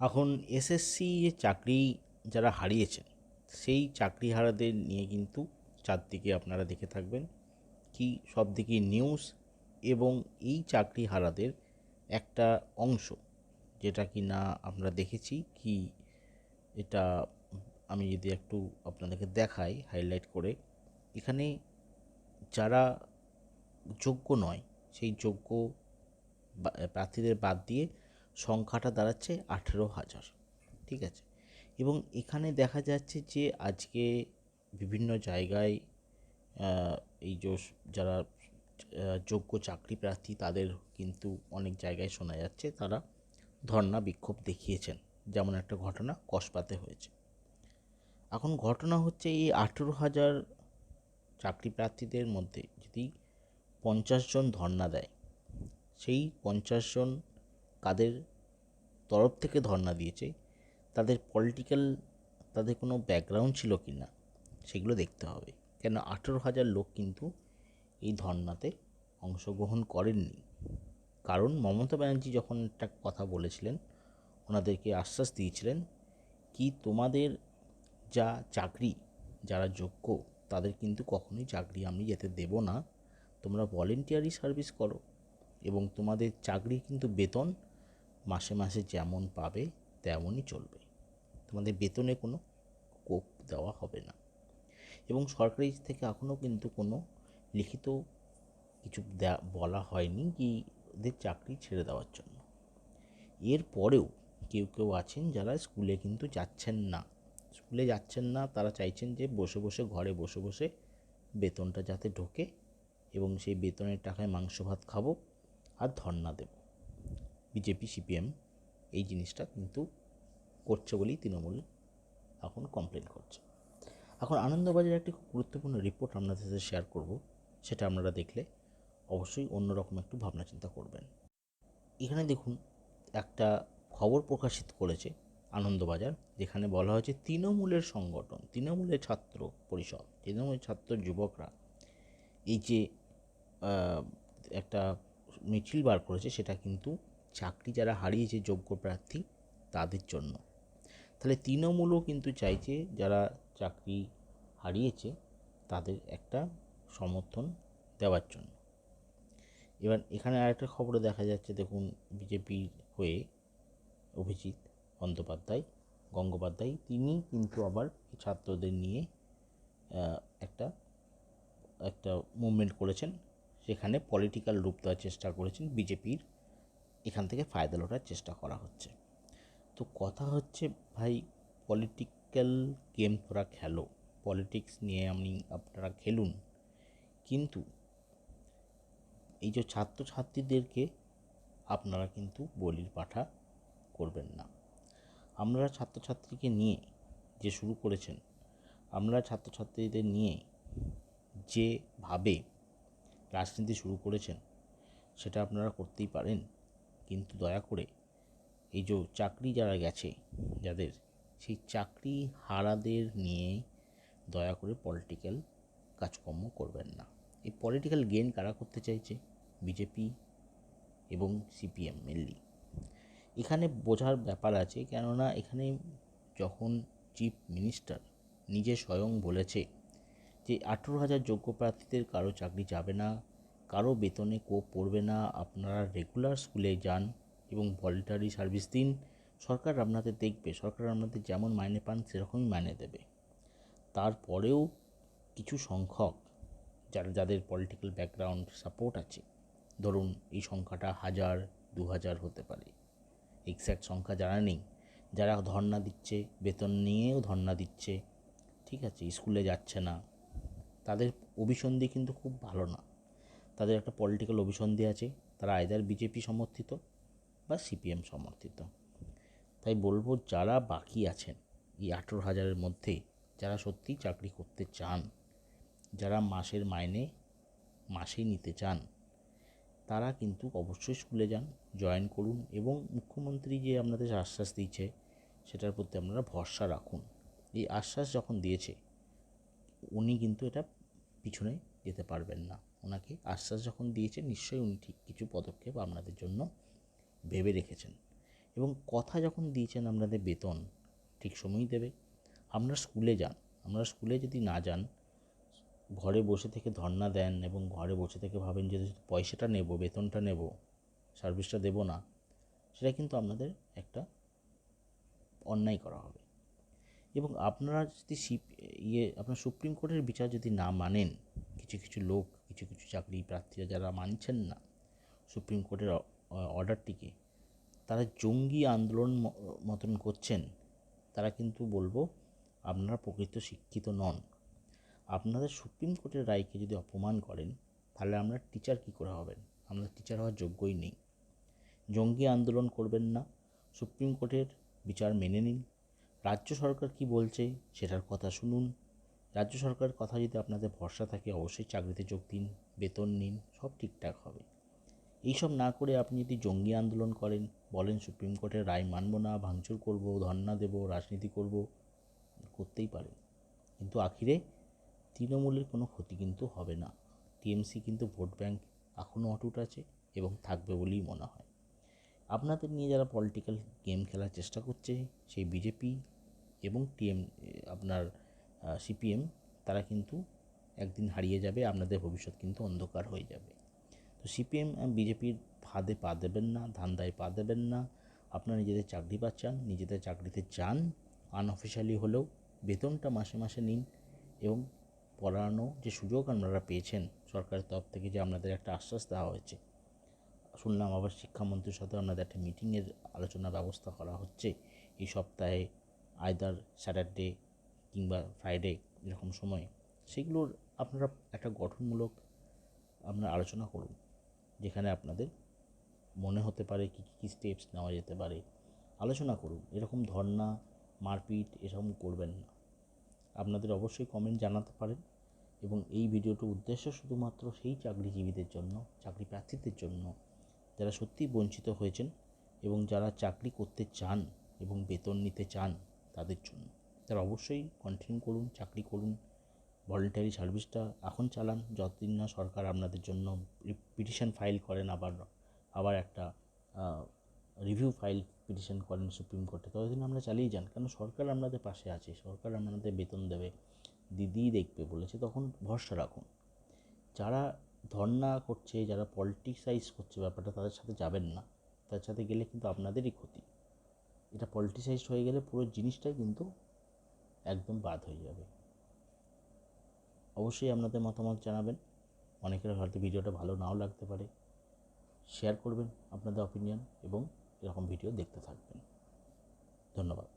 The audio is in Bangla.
এখন এসএসসি যে চাকরি যারা হারিয়েছেন, সেই চাকরি হারাদের নিয়ে কিন্তু চারদিকে আপনারা দেখে থাকবেন কি সব দিকে নিউজ এবং এই চাকরি হারাদের একটা অংশ যেটা কি না আমরা দেখেছি কি এটা আমি যদি একটু আপনাদেরকে দেখাই হাইলাইট করে। এখানে যারা যোগ্য নয়, সেই যোগ্য প্রার্থীদের বাদ দিয়ে সংখ্যাটা দাঁড়াচ্ছে আঠেরো হাজার, ঠিক আছে? এবং এখানে দেখা যাচ্ছে যে আজকে বিভিন্ন জায়গায় এই যে যারা যোগ্য চাকরি প্রার্থী তাদের কিন্তু অনেক জায়গায় শোনা যাচ্ছে, তারা ধর্ণা বিক্ষোভ দেখিয়েছেন, যেমন একটা ঘটনা কসবাতে হয়েছে। এখন ঘটনা হচ্ছে এই আঠেরো হাজার চাকরি প্রার্থীদের মধ্যে যদি পঞ্চাশ জন ধর্ণা দেয়, সেই পঞ্চাশ জন কাদের তরফ থেকে ধর্ণা দিয়েছে, তাদের পলিটিক্যাল তাদের কোনো ব্যাকগ্রাউন্ড ছিল কি না, সেগুলো দেখতে হবে। কেন আঠেরো হাজার লোক কিন্তু এই ধর্নাতে অংশগ্রহণ করেননি। কারণ মমতা ব্যানার্জি যখন একটা কথা বলেছিলেন, ওনাদেরকে আশ্বাস দিয়েছিলেন কি তোমাদের যা চাকরি, যারা যোগ্য, তাদের কিন্তু কখনোই চাকরি আমি যেতে দেব না। তোমরা ভলেন্টিয়ারি সার্ভিস করো এবং তোমাদের চাকরি কিন্তু বেতন মাসে মাসে যেমন পাবে, তেমনই চলবে। তোমাদের বেতনে কোনো কোপ দেওয়া হবে না। এবং সরকারি থেকে এখনও কিন্তু কোনো লিখিত কিছু বলা হয়নি কি ওদের চাকরি ছেড়ে দেওয়ার জন্য। এর পরেও কেউ কেউ আছেন যারা স্কুলে কিন্তু যাচ্ছেন না। স্কুলে যাচ্ছেন না, তারা চাইছেন যে বসে বসে ঘরে বসে বসে বেতনটা যাতে ঢোকে এবং সেই বেতনের টাকায় মাংস ভাত খাব আর ধর্না দেব। বিজেপি, সিপিএম এই জিনিসটা কিন্তু করছে বলেই তৃণমূল এখন কমপ্লেন করছে। এখন আনন্দবাজারের একটি খুব গুরুত্বপূর্ণ রিপোর্ট আপনাদের সাথে শেয়ার করব, সেটা আপনারা দেখলে অবশ্যই অন্যরকম একটু ভাবনা চিন্তা করবেন। এখানে দেখুন, একটা খবর প্রকাশিত করেছে আনন্দবাজার, যেখানে বলা হয়েছে তৃণমূলের সংগঠন, তৃণমূলের ছাত্র পরিষদ, তৃণমূলের ছাত্র যুবকরা এই যে একটা মিছিল বার করেছে, সেটা কিন্তু চাকরি যারা হারিয়েছে যোগ্য প্রার্থী, তাদের জন্য। তাহলে তৃণমূলও কিন্তু চাইছে যারা চাকরি হারিয়েছে, তাদের একটা সমর্থন দেওয়ার জন্য। এবার এখানে আরেকটা খবরে দেখা যাচ্ছে, দেখুন, বিজেপির হয়ে অভিজিৎ বন্দ্যোপাধ্যায়, গঙ্গোপাধ্যায়, তিনি কিন্তু আবার ছাত্রদের নিয়ে একটা একটা মুভমেন্ট করেছেন। সেখানে পলিটিক্যাল রূপ দেওয়ার চেষ্টা করেছেন বিজেপির এখান থেকে ফায়দা লোটার চেষ্টা করা হচ্ছে। তো কথা হচ্ছে, ভাই পলিটিক্যাল গেম তোরা খেলো। পলিটিক্স নিয়ে আপনি আপনারা খেলুন। কিন্তু এই যে ছাত্রছাত্রীদেরকে আপনারা কিন্তু বলির পাঠা করবেন না। আমরা ছাত্রছাত্রীকে নিয়ে যে শুরু করেছেন, আমরা ছাত্রছাত্রীদের নিয়ে যেভাবে রাজনীতি শুরু করেছেন, সেটা আপনারা করতেই পারেন। কিন্তু দয়া করে এই যে চাকরি যারা গেছে, যাদের সেই চাকরি হারাদের নিয়ে দয়া করে পলিটিক্যাল কাজকর্ম করবেন না। এই পলিটিক্যাল গেন কারা করতে চাইছে? বিজেপি এবং সিপিএম মেনলি এখানে বোঝার ব্যাপার আছে কেননা এখানে যখন চিফ মিনিস্টার নিজে স্বয়ং বলেছে যে আঠেরো হাজার যোগ্য প্রার্থীদের কারও চাকরি যাবে না কারও বেতনে কোপ পড়বে না, আপনারা রেগুলার স্কুলে যান এবং ভলেন্টারি সার্ভিস দিন। সরকার আপনাদের দেখবে, সরকার আপনাদের যেমন মাইনে পান, সেরকমই মাইনে দেবে। তারপরেও কিছু সংখ্যক যারা, যাদের পলিটিক্যাল ব্যাকগ্রাউন্ড সাপোর্ট আছে, ধরুন এই সংখ্যাটা হাজার দু হাজার হতে পারে। এক্স্যাক্ট সংখ্যা জানা নেই। যারা ধর্না দিচ্ছে, বেতন নিয়েও ধর্না দিচ্ছে, ঠিক আছে স্কুলে যাচ্ছে না, তাদের অভিসন্ধি কিন্তু খুব ভালো না। তাদের একটা পলিটিক্যাল অভিসন্ধি আছে, তারা আয়দার বিজেপি সমর্থিত বা সিপিএম সমর্থিত। তাই বলব যারা বাকি আছেন এই আঠেরো হাজারের মধ্যে, যারা সত্যিই চাকরি করতে চান, যারা মাসের মাইনে মাসেই নিতে চান, তারা কিন্তু অবশ্যই স্কুলে যান, জয়েন করুন এবং মুখ্যমন্ত্রী যে আপনাদের আশ্বাস দিয়েছে, সেটার প্রতি আপনারা ভরসা রাখুন। এই আশ্বাস যখন দিয়েছে, উনি কিন্তু এটা পিছনে যেতে পারবেন না। ওনাকে আশ্বাস যখন দিয়েছে নিশ্চয়ই উনি ঠিক কিছু পদক্ষেপ আপনাদের জন্য ভেবে রেখেছেন। এবং কথা যখন দিয়েছেন আপনাদের বেতন, ঠিক সময়ই দেবে। আপনারা স্কুলে যান। আপনারা স্কুলে যদি না যান, ঘরে বসে থেকে ধর্না দেন এবং ঘরে বসে থেকে ভাবেন যে পয়সাটা নেব, বেতনটা নেব, সার্ভিসটা দেবো না, সেটা কিন্তু আপনাদের একটা অন্যায় করা হবে। এবং আপনারা যদি ইয়ে আপনার সুপ্রিম কোর্টের বিচার যদি না মানেন কিছু কিছু লোক, কিছু কিছু চাকরি প্রার্থীরা যারা মানছেন না সুপ্রিম কোর্টের অর্ডারটিকে, তারা জঙ্গি আন্দোলন মতন করছেন, তারা কিন্তু বলব আপনারা প্রকৃত শিক্ষিত নন। আপনাদের সুপ্রিম কোর্টের রায়কে যদি অপমান করেন, তাহলে আমরা টিচার কী করে হবেন? আমরা টিচার হওয়ার যোগ্যই নেই। জঙ্গি আন্দোলন করবেন না, সুপ্রিম কোর্টের বিচার মেনে নিন। রাজ্য সরকার কি বলছে, সেটার কথা শুনুন। রাজ্য সরকারের কথা যদি আপনাদের ভরসা থাকে, অবশ্যই চাকরিতে যোগ দিন, বেতন নিন, সব ঠিকঠাক হবে। এইসব না করে আপনি যদি জঙ্গি আন্দোলন করেন, বলেন সুপ্রিম কোর্টের রায় মানব না, ভাঙচুর করব ধর্না দেব, রাজনীতি করব, করতেই পারেন। কিন্তু আখিরে তৃণমূলের কোনো ক্ষতি কিন্তু হবে না। টিএমসি কিন্তু ভোট ব্যাংক এখনও অটুট আছে এবং থাকবে বলেই মনে হয়। আপনাদের নিয়ে যারা পলিটিক্যাল গেম খেলার চেষ্টা করছে, সেই বিজেপি এবং টিএম আপনার সিপিএম, তারা কিন্তু একদিন হারিয়ে যাবে, আপনাদের ভবিষ্যৎ কিন্তু অন্ধকার হয়ে যাবে। তো সিপিএম বিজেপির ফাঁদে পা দেবেন না, ধান্দায় পা দেবেন না। আপনারা নিজেদের চাকরি পাচ্ছেন নিজেদের চাকরিতে যান আনঅফিসিয়ালি হলেও বেতনটা মাসে মাসে নিন এবং পড়ানো যে সুযোগ আপনারা পেয়েছেন সরকারের তরফ থেকে যে আপনাদের একটা আশ্বাস দেওয়া হয়েছে। শুনলাম আবার শিক্ষামন্ত্রীর সাথে আপনাদের একটা মিটিংয়ের আলোচনা ব্যবস্থা করা হচ্ছে। এই সপ্তাহে আয়দার স্যাটারডে কিংবা ফ্রাইডে এরকম সময়, সেগুলোর আপনারা একটা গঠনমূলক আপনার আলোচনা করুন যেখানে আপনাদের মনে হতে পারে কী কী স্টেপস নেওয়া যেতে পারে। আলোচনা করুন, এরকম ধর্না মারপিট এরকম করবেন না। আপনাদের অবশ্যই কমেন্ট জানাতে পারেন এবং এই ভিডিওটির উদ্দেশ্য শুধুমাত্র সেই চাকরিজীবীদের জন্য চাকরি প্রার্থীদের জন্য যারা সত্যিই বঞ্চিত হয়েছেন এবং যারা চাকরি করতে চান এবং বেতন নিতে চান তাদের জন্য। তারা অবশ্যই কন্টিনিউ করুন, চাকরি করুন ভলেন্টারি সার্ভিসটা এখন চালান। যতদিন না সরকার আপনাদের জন্য পিটিশন ফাইল করেন, আবার আবার একটা রিভিউ ফাইল পিটিশন করেন সুপ্রিম কোর্টে ততদিন আমরা চালিয়ে যান। কারণ সরকার আপনাদের পাশে আছে, সরকার আপনাদের বেতন দেবে দিদিই দেখবে বলেছে, তখন ভরসা রাখুন। যারা ধর্না করছে, যারা পলিটিসাইজ করছে ব্যাপারটা, তাদের সাথে যাবেন না। তাদের সাথে গেলে কিন্তু আপনাদেরই ক্ষতি। এটা পলিটিসাইজড হয়ে গেলে পুরো জিনিসটাই কিন্তু একদম বাদ হয়ে যাবে। অবশ্যই আপনাদের মতামত জানাবেন। অনেকের হয়তো ভিডিওটা ভালো নাও লাগতে পারে। শেয়ার করবেন আপনাদের অপিনিয়ন এবং এরকম ভিডিও দেখতে থাকবেন। ধন্যবাদ।